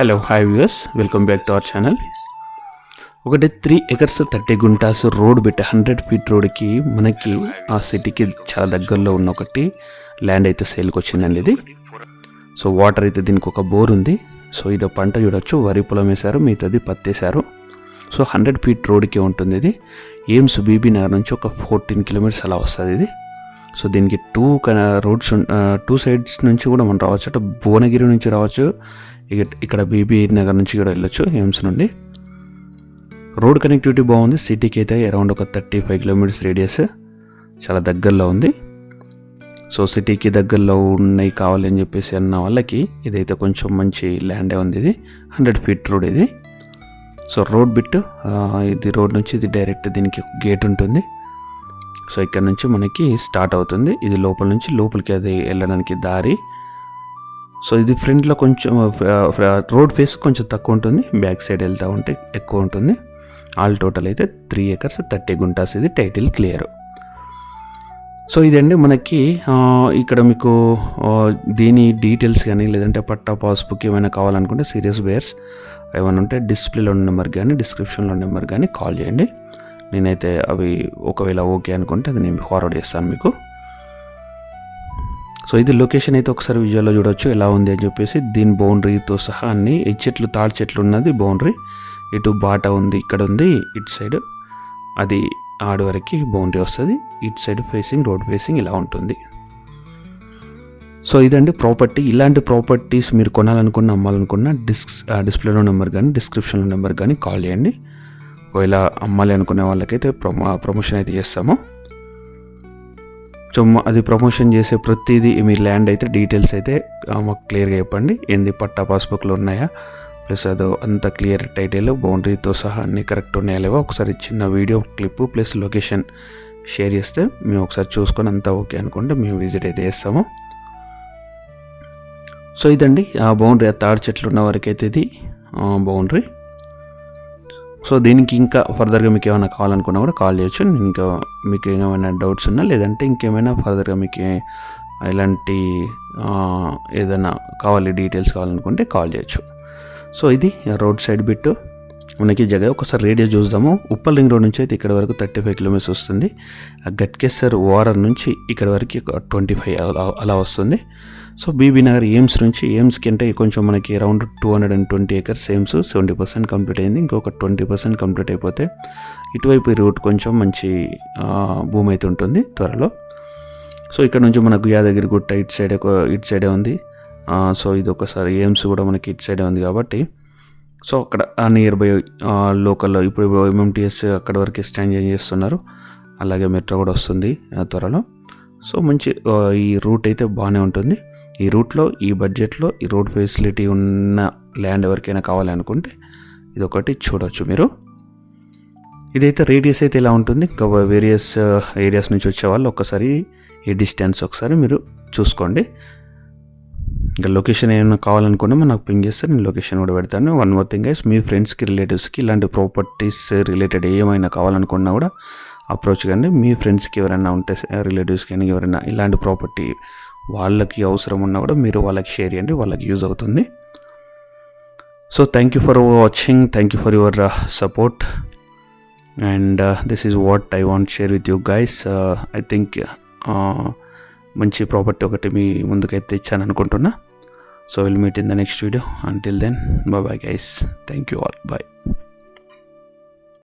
Hello hi views welcome back to our channel ఒకటి three acres thirty guntas road పెట్టి hundred feet రోడ్కి మనకి ఆ సిటీకి చాలా దగ్గరలో ఉన్న ఒకటి ల్యాండ్ అయితే సేల్కి వచ్చిందండి ఇది. సో వాటర్ అయితే దీనికి ఒక బోర్ ఉంది. సో ఇది పంట చూడొచ్చు. వరి పొలం వేశారు మిగతాది పత్తి వేశారు సో హండ్రెడ్ ఫీట్ రోడ్కి ఉంటుంది ఇది. ఎయిమ్స్ బీబీ నగర్ నుంచి ఒక ఫోర్టీన్ కిలోమీటర్స్ అలా వస్తుంది ఇది. సో దీనికి టూ రోడ్స్ టూ సైడ్స్ నుంచి కూడా మనం రావచ్చు. అంటే భువనగిరి నుంచి రావచ్చు. ఇక ఇక్కడ బీబీ నగర్ నుంచి కూడా వెళ్ళొచ్చు ఎయిమ్స్ నుండి. రోడ్ కనెక్టివిటీ బాగుంది. సిటీకి అయితే అరౌండ్ ఒక థర్టీ ఫైవ్ కిలోమీటర్స్ రేడియస్. చాలా దగ్గరలో ఉంది. సో సిటీకి దగ్గరలో ఉన్నాయి కావాలి అని చెప్పేసి అన్న వాళ్ళకి ఇదైతే కొంచెం మంచి ల్యాండే ఉంది ఇది. హండ్రెడ్ ఫీట్ రోడ్ ఇది. సో రోడ్ బిట్ ఇది రోడ్ నుంచి ఇది డైరెక్ట్ దీనికి గేట్ ఉంటుంది. సో ఇక్కడ నుంచి మనకి స్టార్ట్ అవుతుంది. ఇది లోపల నుంచి లోపలికి అది వెళ్ళడానికి దారి. సో ఇది ఫ్రంట్లో కొంచెం రోడ్ ఫేస్ కొంచెం తక్కువ ఉంటుంది. బ్యాక్ సైడ్ వెళ్తూ ఉంటే ఎక్కువ ఉంటుంది. ఆల్ టోటల్ అయితే త్రీ ఎకర్స్ థర్టీ గుంటాస్. ఇది టైటిల్ క్లియర్ సో ఇదండి మనకి ఇక్కడ మీకు దీని డీటెయిల్స్ కానీ లేదంటే పట్టా పాస్బుక్ ఏమైనా కావాలనుకుంటే సీరియస్ బేర్స్ ఏమైనా ఉంటే డిస్ప్లేలో ఉన్న నెంబర్ కానీ డిస్క్రిప్షన్లో నెంబర్ కానీ కాల్ చేయండి. నేనైతే అవి ఒకవేళ ఓకే అనుకుంటే అది నేను ఫార్వర్డ్ చేస్తాను మీకు. సో ఇది లొకేషన్ అయితే ఒకసారి విజువల్లో చూడొచ్చు ఎలా ఉంది అని చెప్పేసి దీని బౌండరీతో సహా అన్ని ఈ చెట్లు తాడి చెట్లు ఉన్నది బౌండరీ ఇటు బాట ఉంది ఇక్కడ ఉంది ఇటు సైడ్ అది ఆడు వరకు బౌండరీ వస్తుంది ఇటు సైడ్ ఫేసింగ్ రోడ్ ఫేసింగ్ ఇలా ఉంటుంది. సో ఇదండి ప్రాపర్టీ ఇలాంటి ప్రాపర్టీస్ మీరు కొనాలనుకున్న అమ్మాలనుకున్న డిస్క్ డిస్ప్లేలో నెంబర్ కానీ డిస్క్రిప్షన్లో నెంబర్ కానీ కాల్ చేయండి. ఒకవేళ అమ్మాలి అనుకునే వాళ్ళకైతే ప్రమో ప్రమోషన్ అయితే చేస్తాము. సో అది ప్రమోషన్ చేసే ప్రతిదీ మీ ల్యాండ్ అయితే డీటెయిల్స్ అయితే మాకు క్లియర్గా చెప్పండి. ఏంది పట్టా పాస్బుక్లు ఉన్నాయా? ప్లస్ అదో అంత క్లియర్ టైటిల్ బౌండరీతో సహా అన్నీ కరెక్ట్ ఉన్నాయా లేవో? ఒకసారి చిన్న video clip plus location share చేస్తే మేము ఒకసారి చూసుకొని అంతా ఓకే అనుకుంటే మేము విజిట్ అయితే చేస్తాము. సో ఇదండి. ఆ బౌండరీ ఆ తాడి చెట్లు ఉన్న వరకు అయితే ఇది బౌండరీ సో దీనికి ఇంకా ఫర్దర్గా మీకు ఏమైనా కావాలనుకున్నా కూడా కాల్ చేయొచ్చు. నేను ఇంకా మీకు ఏమైనా డౌట్స్ ఉన్నా లేదంటే ఇంకేమైనా ఫర్దర్గా మీకు ఇలాంటి ఎలాంటి ఏదైనా కావాలి డీటెయిల్స్ కావాలనుకుంటే కాల్ చేయొచ్చు. సో ఇది రోడ్ సైడ్ బిట్టు. మనకి జగ ఒకసారి రేడియో చూద్దాము. ఉప్పల్ రింగ్ రోడ్ నుంచి అయితే ఇక్కడ వరకు థర్టీ ఫైవ్ కిలోమీటర్స్ వస్తుంది. ఆ గట్కేసర్ ఓఆర్ఆర్ నుంచి ఇక్కడ వరకు ట్వంటీ ఫైవ్ అలా అలా వస్తుంది. సో బీబీ నగర్ ఎయిమ్స్ నుంచి ఎయిమ్స్కి అంటే కొంచెం మనకి around two hundred and twenty acres AIIMS seventy percent complete అయింది. ఇంకొక ట్వంటీ పర్సెంట్ కంప్లీట్ అయిపోతే ఇటువైపు రూట్ కొంచెం మంచి భూమి అయితే ఉంటుంది త్వరలో. సో ఇక్కడ నుంచి మనకు యాదగిరి గుట్ట ఇటు సైడ్ ఇటు సైడే ఉంది. సో ఇది ఒకసారి ఎయిమ్స్ కూడా మనకి ఇటు సైడే ఉంది కాబట్టి సో అక్కడ నియర్ బై లోకల్లో ఇప్పుడు ఎంఎంటీఎస్ అక్కడ వరకు స్టాండ్ చేస్తున్నారు. అలాగే మెట్రో కూడా వస్తుంది త్వరలో. సో మంచి ఈ రూట్ అయితే బాగానే ఉంటుంది. ఈ రూట్లో ఈ బడ్జెట్లో ఈ రోడ్ ఫెసిలిటీ ఉన్న ల్యాండ్ ఎవరికైనా కావాలనుకుంటే ఇది ఒకటి చూడవచ్చు మీరు. ఇదైతే రేడియస్ అయితే ఇలా ఉంటుంది. ఇంకా వేరియస్ ఏరియాస్ నుంచి వచ్చే వాళ్ళు ఒక్కసారి ఈ డిస్టెన్స్ ఒకసారి మీరు చూసుకోండి. ఇంకా లొకేషన్ ఏమైనా కావాలనుకున్నా నాకు పింగ్ చేస్తే నేను లొకేషన్ కూడా పెడతాను. వన్ మోర్ థింగ్ గైస్ మీ ఫ్రెండ్స్కి రిలేటివ్స్కి ఇలాంటి ప్రాపర్టీస్ రిలేటెడ్ ఏమైనా కావాలనుకున్నా కూడా అప్రోచ్ కానీ మీ ఫ్రెండ్స్కి ఎవరైనా ఉంటే రిలేటివ్స్కి కానీ ఎవరైనా ఇలాంటి ప్రాపర్టీ వాళ్ళకి అవసరం ఉన్నా కూడా మీరు వాళ్ళకి షేర్ చేయండి వాళ్ళకి యూజ్ అవుతుంది. So thank you for watching thank you for your support and this is what I want share with you guys I think మంచి ప్రాపర్టీ ఒకటి మీ ముందుకైతే ఇచ్చాను అనుకుంటున్నా. So will meet in the next video until then bye guys thank you all bye